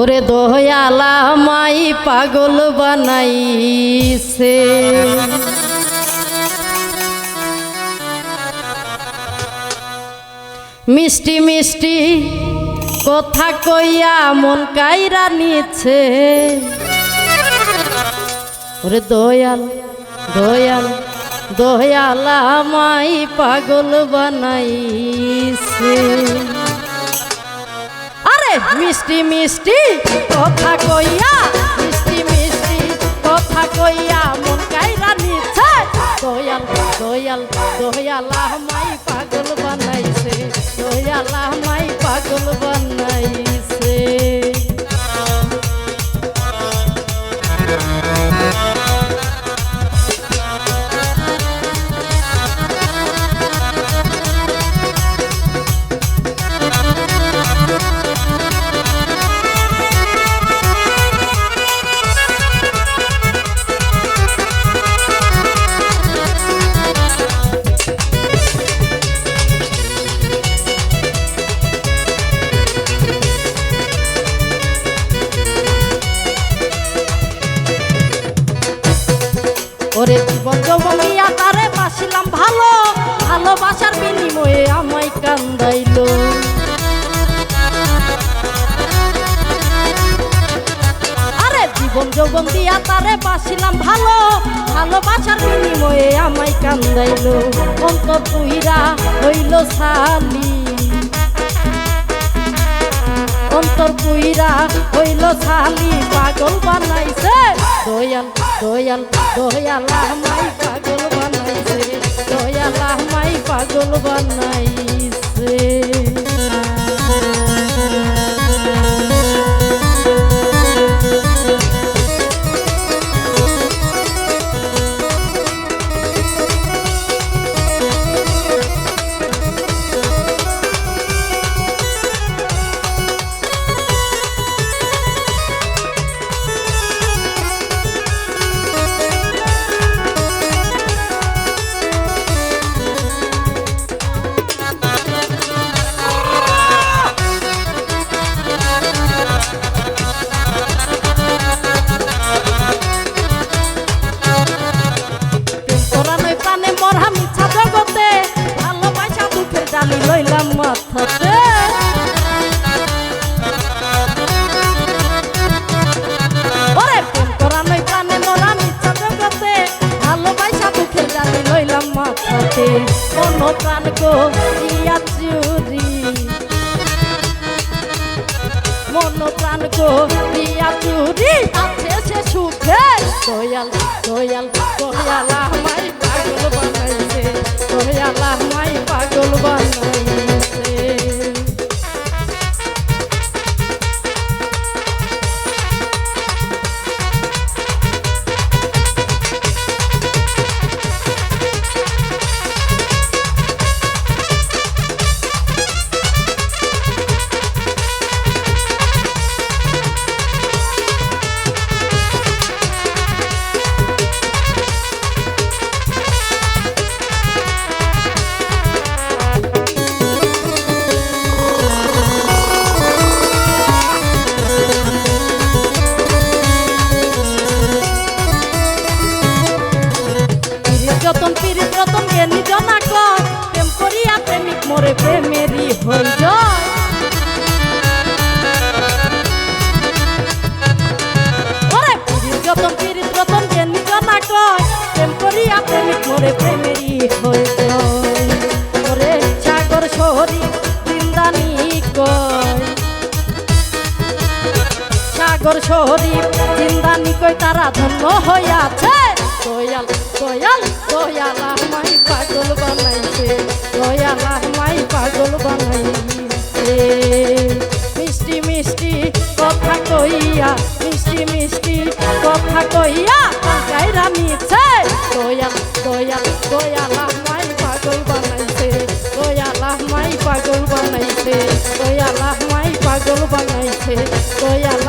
ওরে দোয়ালা মাই পাগল বানাইছে। মিষ্টি মিষ্টি কথা কইয়া মন কাইরা নিচ্ছে। ওরে দয়াল দয়াল, দয়ালা মাই পাগল বানাইছে। মিষ্টি মিষ্টি কথা কইয়া, মিষ্টি মিষ্টি কথা কইয়া মন কাইরা নিচ্ছে। দয়াল দয়াল, দয়ালা মাই পাগল বানাইছে, দয়ালা মাই পাগল বানাইছে। যৌবনিয়া তারে বিনিময়ে আমায় কান্দাইলো। আরে জীবন যৌবন দিয়া তারে বাসিলাম ভালো, ভালোবাসার বিনিময়ে আমায় কান্দাইলো। অন্তর পুহিরা হইল সালি অন্তর পুইরা হইল ছালি পাগল বানাইছে দয়াল দয়াল দয়াল মাই পাগল বানাইছে। দয়াল মাই পাগল বানাইছে। মাথাতে কোন প্রাণ ইয়া চুরি। মন প্রাণ ইয়া চুরি আছে সে সুখে। দয়াল দয়াল। যতন পীড়িত রতন জ্ঞানী জনা কর। প্রেম করিয়া প্রেমিক মোরে প্রেমেরই হই রতন প্রেম করিয়া প্রেমিক মোরে প্রেমেরই হই সাগর শহরী জিন্দানি কয়। সাগর শরীফ জিন্দানি কই তারা ধন্য হইয়াছে। দয়াল দয়াল দয়াল আমাই পাগল বানাইছে, দয়াল আমাই পাগল বানাইছে। মিষ্টি মিষ্টি কথা কইয়া, মিষ্টি মিষ্টি কথা কইয়া গাইরা নিচ্ছে। দয়াল দয়াল দয়াল আমাই পাগল বানাইছে, দয়াল আমাই পাগল বানাইছে, দয়াল আমাই পাগল বানাইছে, দয়াল